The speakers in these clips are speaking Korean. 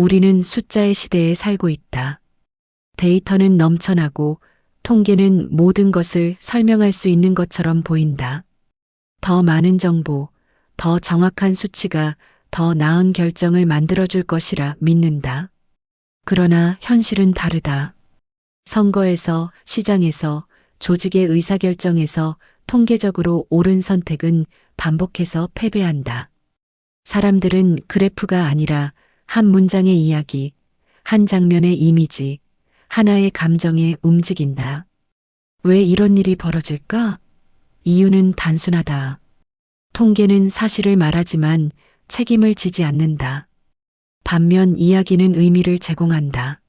우리는 숫자의 시대에 살고 있다. 데이터는 넘쳐나고 통계는 모든 것을 설명할 수 있는 것처럼 보인다. 더 많은 정보, 더 정확한 수치가 더 나은 결정을 만들어줄 것이라 믿는다. 그러나 현실은 다르다. 선거에서, 시장에서, 조직의 의사결정에서 통계적으로 옳은 선택은 반복해서 패배한다. 사람들은 그래프가 아니라 한 문장의 이야기, 한 장면의 이미지, 하나의 감정에 움직인다. 왜 이런 일이 벌어질까? 이유는 단순하다. 통계는 사실을 말하지만 책임을 지지 않는다. 반면 이야기는 의미를 제공한다.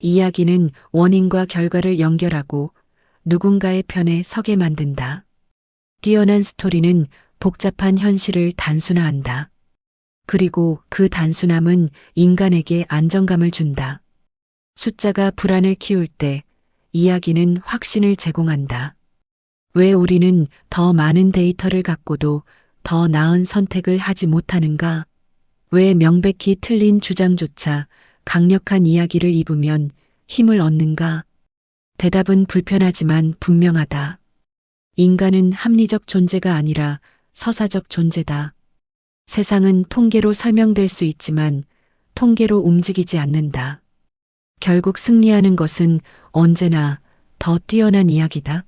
이야기는 원인과 결과를 연결하고 누군가의 편에 서게 만든다. 뛰어난 스토리는 복잡한 현실을 단순화한다. 그리고 그 단순함은 인간에게 안정감을 준다. 숫자가 불안을 키울 때 이야기는 확신을 제공한다. 왜 우리는 더 많은 데이터를 갖고도 더 나은 선택을 하지 못하는가? 왜 명백히 틀린 주장조차 강력한 이야기를 입으면 힘을 얻는가? 대답은 불편하지만 분명하다. 인간은 합리적 존재가 아니라 서사적 존재다. 세상은 통계로 설명될 수 있지만 통계로 움직이지 않는다. 결국 승리하는 것은 언제나 더 뛰어난 이야기다.